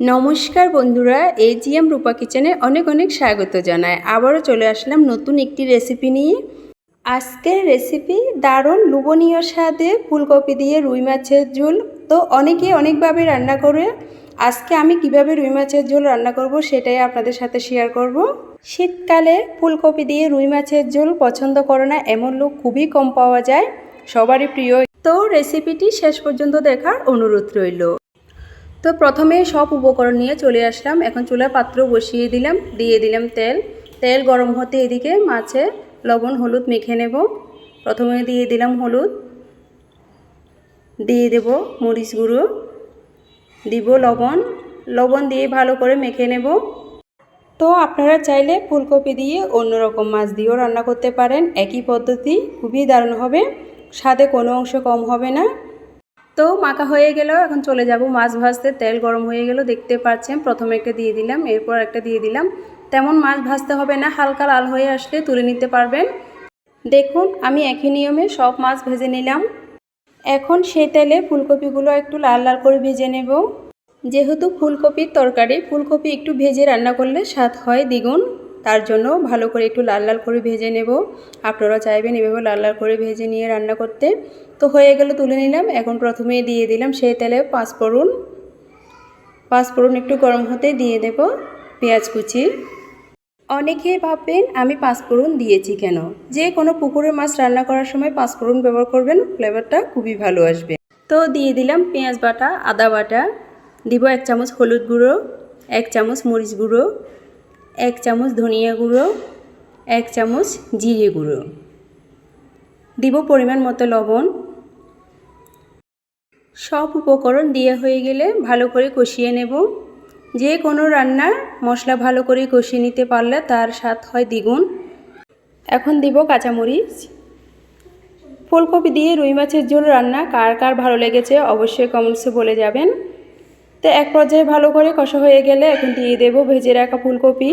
নমস্কার বন্ধুরা, এজিএম রূপা কিচেনে অনেক অনেক স্বাগত জানায় আবারও চলে আসলাম নতুন একটি রেসিপি নিয়ে। আজকের রেসিপি দারুণ লুবনীয় স্বাদে ফুলকপি দিয়ে রুই মাছের ঝোল। তো অনেকে অনেকভাবে রান্না করে। আজকে আমি কীভাবে রুই মাছের ঝোল রান্না করব সেটাই আপনাদের সাথে শেয়ার করব। শীতকালে ফুলকপি দিয়ে রুই মাছের ঝোল পছন্দ করে না, এমন লোক খুবই কম পাওয়া যায়। সবারই প্রিয়। তো রেসিপিটি শেষ পর্যন্ত দেখার অনুরোধ রইল। তো প্রথমে সব উপকরণ নিয়ে চলে আসলাম। এখন চুলার পাত্র বসিয়ে দিলাম, দিয়ে দিলাম তেল। তেল গরম হতে এদিকে মাছে লবণ, হলুদ মেখে নেব। প্রথমে দিয়ে দিলাম হলুদ, দিয়ে দেব মরিচ গুঁড়ো, দিব লবণ। লবণ দিয়ে ভালো করে মেখে নেব। তো আপনারা চাইলে ফুলকপি দিয়ে অন্যরকম মাছ দিয়েও রান্না করতে পারেন। একই পদ্ধতি, খুবই দারুণ হবে। স্বাদে কোনো অংশ কম হবে না। তো মাখা হয়ে গেল, এখন চলে যাব মাছ ভাজতে। তেল গরম হয়ে গেল, দেখতে পাচ্ছেন, প্রথমে একটা দিয়ে দিলাম, এরপর একটা দিয়ে দিলাম। তেমন মাছ ভাজতে হবে না, হালকা লাল হয়ে আসলে তুলে নিতে পারবেন। দেখুন, আমি একই নিয়মে সব মাছ ভেজে নিলাম। এখন সেই তেলে ফুলকপিগুলো একটু লাল লাল করে ভেজে নেব। যেহেতু ফুলকপির তরকারি, ফুলকপি একটু ভেজে রান্না করলে স্বাদ হয় দ্বিগুণ। তার জন্য ভালো করে একটু লাল লাল করে ভেজে নেব। আপনারা চাইবেন এভাবে লাল লাল করে ভেজে নিয়ে রান্না করতে। তো হয়ে গেল তুলে নিলাম। এখন প্রথমে দিয়ে দিলাম সেই তেলে পাঁচফোড়ন। পাঁচফোড়ন একটু গরম হতে দিয়ে দেব পেঁয়াজ কুচি। অনেকে ভাববেন, আমি পাঁচফোড়ন দিয়েছি কেন? যে কোনো পুকুরের মাছ রান্না করার সময় পাঁচফোড়ন ব্যবহার করবেন, ফ্লেভারটা খুবই ভালো আসবে। তো দিয়ে দিলাম পেঁয়াজ বাটা, আদা বাটা। দিব এক চামচ হলুদ গুঁড়ো, এক চামচ মরিচ গুঁড়ো। এক চামচ ধনিয়া গুঁড়ো, এক চামচ জিরে গুঁড়ো। দিব পরিমাণ মতো লবণ। সব উপকরণ দিয়ে হয়ে গেলে ভালো করে কষিয়ে নেব। যে কোনো রান্নার মশলা ভালো করে কষিয়ে নিতে পারলে তার স্বাদ হয় দ্বিগুণ। এখন দিব কাঁচামরিচ। ফুলকপি দিয়ে রুই মাছের ঝোল রান্না কার কার ভালো লেগেছে অবশ্যই কমেন্টসে বলে যাবেন। তো এক পর্যায়ে ভালো করে কষা হয়ে গেলে এখন দিয়ে দেব ভেজে রাখা ফুলকপি।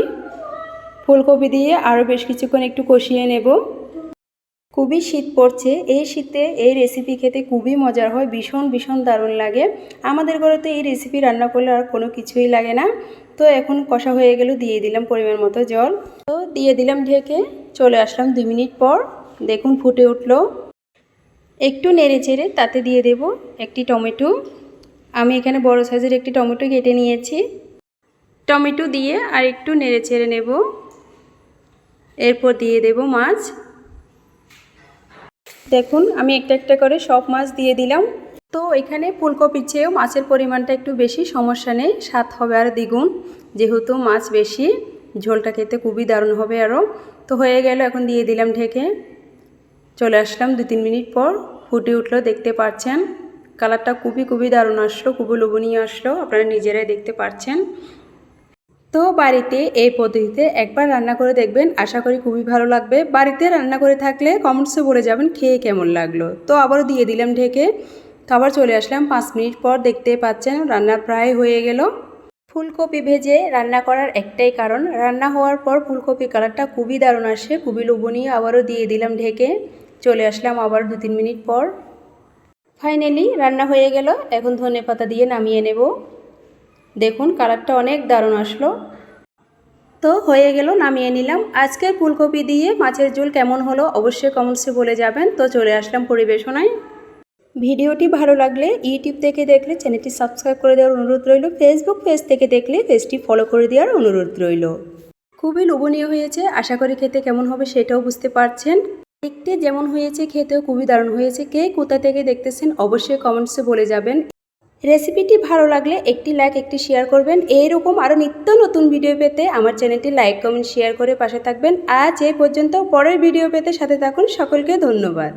ফুলকপি দিয়ে আরও বেশ কিছুক্ষণ একটু কষিয়ে নেব। খুবই শীত পড়ছে। এই শীতে এই রেসিপি খেতে খুবই মজার হয়। ভীষণ ভীষণ দারুণ লাগে। আমাদের ঘরে তো এই রেসিপি রান্না করলে আর কোনো কিছুই লাগে না। তো এখন কষা হয়ে গেল, দিয়ে দিলাম পরিমাণ মতো জল। তো দিয়ে দিলাম ঢেকে। চলে আসলাম দুই মিনিট পর। দেখুন ফুটে উঠল। একটু নেড়ে চেড়ে তাতে দিয়ে দেব একটি টমেটো। আমি এখানে বড় সাইজের একটি টমেটো কেটে নিয়েছি। টমেটো দিয়ে আর একটু নেড়ে ছেড়ে নেব। এরপর দিয়ে দেব মাছ। দেখুন, আমি একটা একটা করে সব মাছ দিয়ে দিলাম। তো এখানে ফুলকপির চেয়েও মাছের পরিমাণটা একটু বেশি, সমস্যা নেই। স্বাদ হবে আর দ্বিগুণ, যেহেতু মাছ বেশি, ঝোলটা খেতে খুবই দারুণ হবে আরও। তো হয়ে গেল, এখন দিয়ে দিলাম ঢেকে। চলে আসলাম দু তিন মিনিট পর, ফুটে উঠল, দেখতে পাচ্ছেন। কালারটা খুবই খুবই দারুণ আসলো, খুবই লোভনীয় আসলো, আপনারা নিজেরাই দেখতে পাচ্ছেন তো বাড়িতে এই পদ্ধতিতে একবার রান্না করে দেখবেন, আশা করি খুবই ভালো লাগবে। বাড়িতে রান্না করে থাকলে কমেন্টসে বলে যাবেন খেয়ে কেমন লাগল। তো আবারও দিয়ে দিলাম ঢেকে আবার চলে আসলাম পাঁচ মিনিট পর দেখতে পাচ্ছেন রান্না প্রায় হয়ে গেল। ফুলকপি ভেজে রান্না করার একটাই কারণ, রান্না হওয়ার পর ফুলকপি কালারটা খুবই দারুণ আসে, খুবই লোভনীয়, আবারও দিয়ে দিলাম ঢেকে। চলে আসলাম আবার দু তিন মিনিট পর। ফাইনালি রান্না হয়ে গেল। এখন ধনে পাতা দিয়ে নামিয়ে নেব। দেখুন, কালারটা অনেক দারুণ আসলো। তো হয়ে গেল, নামিয়ে নিলাম। আজকের ফুলকপি দিয়ে মাছের ঝোল কেমন হলো অবশ্যই কমেন্টসে বলে যাবেন। তো চলে আসলাম পরিবেশনায়। ভিডিওটি ভালো লাগলে ইউটিউব থেকে দেখলে চ্যানেলটি সাবস্ক্রাইব করে দেওয়ার অনুরোধ রইল। ফেসবুক পেজ থেকে দেখলে পেজটি ফলো করে দেওয়ার অনুরোধ রইল। খুবই লোভনীয় হয়েছে। আশা করি খেতে কেমন হবে সেটাও বুঝতে পারছেন। দেখতে যেমন হয়েছে, খেতেও খুবই দারুণ হয়েছে। কে কোথা থেকে দেখতেছেন অবশ্যই কমেন্টসে বলে যাবেন। রেসিপিটি ভালো লাগলে একটি লাইক, একটি শেয়ার করবেন। এইরকম আরও নিত্য নতুন ভিডিও পেতে আমার চ্যানেলটি লাইক, কমেন্ট, শেয়ার করে পাশে থাকবেন। আজ এ পর্যন্ত পরের ভিডিও পেতে সাথে থাকুন। সকলকে ধন্যবাদ।